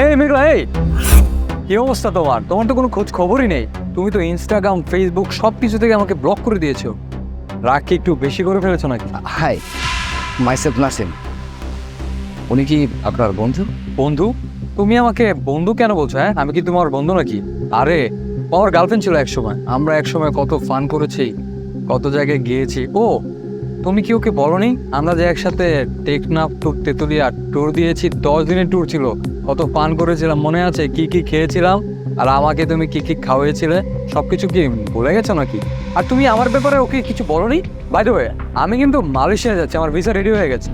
এই মেঘলা এই। কি অবস্থা তোমার? তোমার তো কোনো খোঁজ খবরই নেই। তুমি তো ইনস্টাগ্রাম ফেসবুক সব কিছু থেকে আমাকে ব্লক করে দিয়েছ। রাগ কি একটু বেশি করে ফেলেছো নাকি? হাই মাইসেলফ নাসিম উনি কি আপনার বন্ধু? বন্ধু? তুমি আমাকে বন্ধু কেন বলছো হ্যাঁ? আমি কি তোমার বন্ধু নাকি? আরে আমার গার্লফ্রেন্ড ছিল একসময়। আমরা একসময় কত ফান করেছি কত জায়গায় গিয়েছি। ও তুমি কি ওকে বলনি আমরা যে একসাথে টেকনাফ ট্যুর তেতুলিয়া ট্যুর দিয়েছি, দশ দিনের ট্যুর ছিল। কত পান করেছিলাম, মনে আছে? কি কি খেয়েছিলাম? আর আমাকে তুমি কি কি খাওয়িয়েছিলে সব কিছু কি ভুলে গেছো নাকি? আর তুমি আমার ব্যাপারে ওকে কিছু বলনি বাই দ্য আমি কিন্তু মালয়েশিয়া যাচ্ছি, আমার ভিসা রেডি হয়ে গেছে।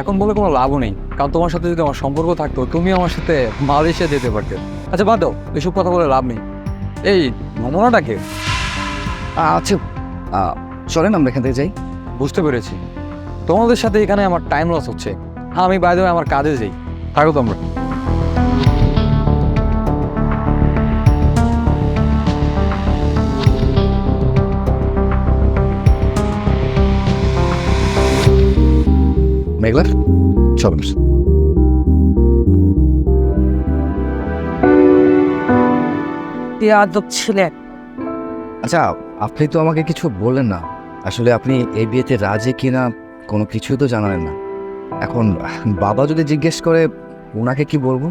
এখন বলে কোনো লাভও নেই, কারণ তোমার সাথে যদি আমার সম্পর্ক থাকতো, তুমি আমার সাথে মালয়েশিয়া যেতে পারতে। আচ্ছা বাদ দাও, এসব কথা বলে লাভ নেই। এই নমুনাটাকে আচ্ছা চলেন আমরা এখান থেকে যাই। বুঝতে পেরেছি। তোমাদের সাথে এখানে আমার টাইম লস হচ্ছে। হ্যাঁ আমি বাইরে আমার কাজে যাই। থাকো তোমরা। মেঘলা চলুন আদব ছিলেন আচ্ছা আপনি তো আমাকে কিছু বললেন না। আসলে আপনি এই বিয়েতে রাজি কিনা কোনো কিছুই তো জানালেন না। এখন বাবা যদি জিজ্ঞেস করে ওনাকে কি বলব?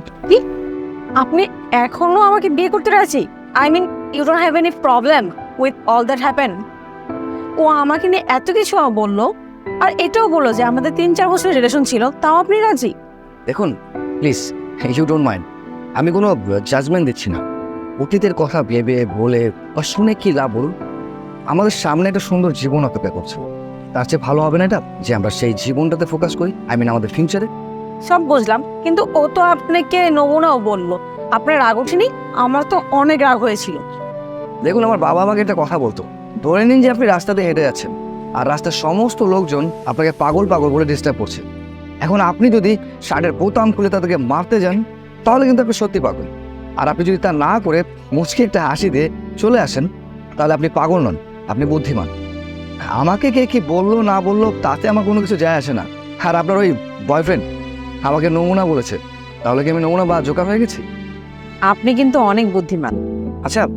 আপনি এখনও আমাকে বিয়ে করতে রাজি? I mean you don't have any problem with all that happen ও আমাকে নিয়ে এত কিছু বলল আর এটাও বলল যে আমাদের তিন চার বছরের রিলেশন ছিল তাও আপনি রাজি? দেখুন প্লিজ ইউ ডোন্ট মাইন্ড আমি কোনো জাজমেন্ট দিচ্ছি না। অতীতের কথা ভেবে বলে বা শুনে কি লাভ বলুন? আমাদের সামনে একটা সুন্দর জীবন অপেক্ষা করছে। তার চেয়ে ভালো হবে না এটা যে আমরা সেই জীবনটাতে ফোকাস করি আই মিন আমাদের ফিউচারে সব বুঝলাম কিন্তু ও তো আপনাকে নমুনাও বলল। আপনার রাগ ওঠেনি আমার তো অনেক রাগ হয়েছিল। দেখুন আমার বাবা আমাকে একটা কথা বলতো। ধরে নিন যে আপনি রাস্তাতে হেঁটে যাচ্ছেন আর রাস্তার সমস্ত লোকজন আপনাকে পাগল পাগল বলে ডিস্টার্ব করছে। এখন আপনি যদি শার্টের বোতাম খুলে তাদেরকে মারতে যান তাহলে কিন্তু আপনি সত্যি পাগল। আর আপনি যদি তা না করে মুচকি একটা হাসি দিয়ে চলে আসেন তাহলে আপনি পাগল নন। আপনি বুদ্ধিমান। আমাকে কে কি বলল না বলল তাতে আমার কোনো কিছু যায় আসে না। আর আপনার ওই বয়ফ্রেন্ড আমাকে নমুনা বলেছে। তাহলে কি আমি নমুনা বা জোকার হয়ে গেছি? আপনি কিন্তু অনেক বুদ্ধিমান। আচ্ছা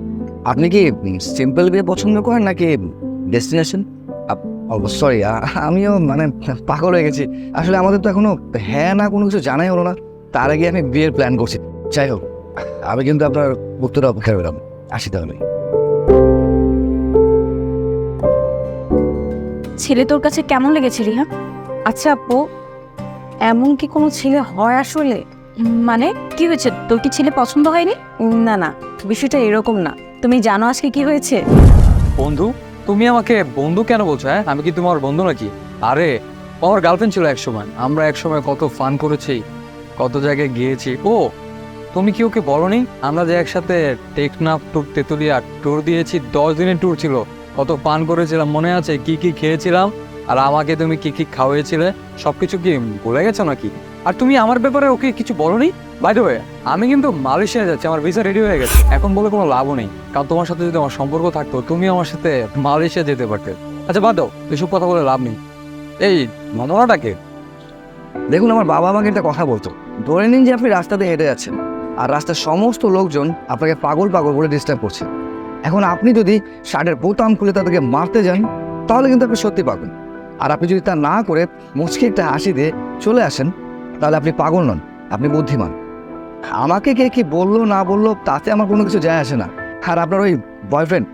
আপনি কি সিম্পল বিয়ে পছন্দ করেন নাকি ডেস্টিনেশন সরি আমিও মানে পাগল হয়ে গেছি। আসলে আমাদের তো এখনও হ্যাঁ না কোনো কিছু জানাই হলো না। তার আগে আমি বিয়ের প্ল্যান করছি। যাই হোক আমি কিন্তু আপনার উত্তর অপেক্ষা করলাম। আসি তাহলে। ছেলে তোর কাছে কেমন লেগেছে রিহা? আচ্ছা আপু এমন কি কোনো ছেলে হয় আসলে? মানে কি হয়েছে? তোর কি ছেলে পছন্দ হয়নি? না না বিষয়টা এরকম না। তুমি জানো আজকে কি হয়েছে? বন্ধু তুমি আমাকে বন্ধু কেন বলছো হ্যাঁ? আমি কি তোমার বন্ধু নাকি? আরে আমার গার্লফ্রেন্ড ছিল একসময়। আমরা একসময় কত ফান করেছি কত জায়গায় গিয়েছি। ও তুমি কি ওকে বলনি? আমরা যে একসাথে টেকনাফ ট্যুর তেতুলিয়া ট্যুর দিয়েছি দশ দিনের ট্যুর ছিল। কত পান করেছিলাম, মনে আছে? কি কি খেয়েছিলাম? আর আমাকে তুমি কি কি খাওয়িয়েছিলে সব কিছু কি ভুলে গেছো নাকি? আর তুমি আমার ব্যাপারে ওকে কিছু বলনি? বাই দ্য আমি কিন্তু মালয়েশিয়া যাচ্ছি, আমার ভিসা রেডি হয়ে গেছে। এখন বলে কোনো লাভও নেই। কারণ তোমার সাথে যদি আমার সম্পর্ক থাকতো, তুমি আমার সাথে মালয়েশিয়া যেতে পারতে। আচ্ছা বাদ দাও, এসব কথা বলে লাভ নেই। এই নমুনাটাকে দেখুন, আমার বাবা আমাকে একটা কথা বলতো। ধরে নিন যে আপনি রাস্তাতে হেঁটে যাচ্ছেন, আর রাস্তার সমস্ত লোকজন আপনাকে পাগল পাগল বলে ডিস্টার্ব করছে। এখন আপনি যদি শার্টের বোতাম খুলে তাদেরকে মারতে যান, তাহলে কিন্তু আপনি সত্যি পাবেন আর আপনি যদি তা না করে মুচকি একটা হাসি দিয়ে চলে আসেন, তাহলে আপনি পাগল নন, আপনি বুদ্ধিমান। আমাকে কে কি বলল, না বলল, তাতে আমার কোনো কিছু যায় আসে না। আর আপনার ওই বয়ফ্রেন্ড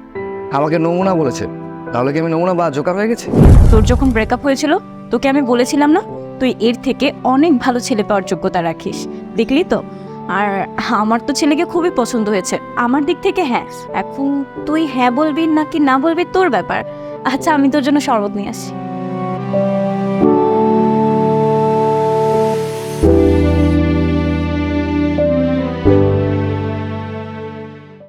আমাকে নমুনা বলেছে, তাহলে কি আমি নমুনা বা জোকার হয়ে গেছি? তোর যখন ব্রেকআপ হয়েছিল, তোকে আমি বলেছিলাম না? তুই এর থেকে অনেক ভালো ছেলে পাওয়ার যোগ্যতা রাখিস। দেখলি তো? আর আমার তো ছেলেকে খুবই পছন্দ হয়েছে। আমার দিক থেকে হ্যাঁ। এখন তুই হ্যাঁ বলবি নাকি না বলবি তোর ব্যাপার। আচ্ছা আমি তোর জন্য শরবত নিয়ে আসি।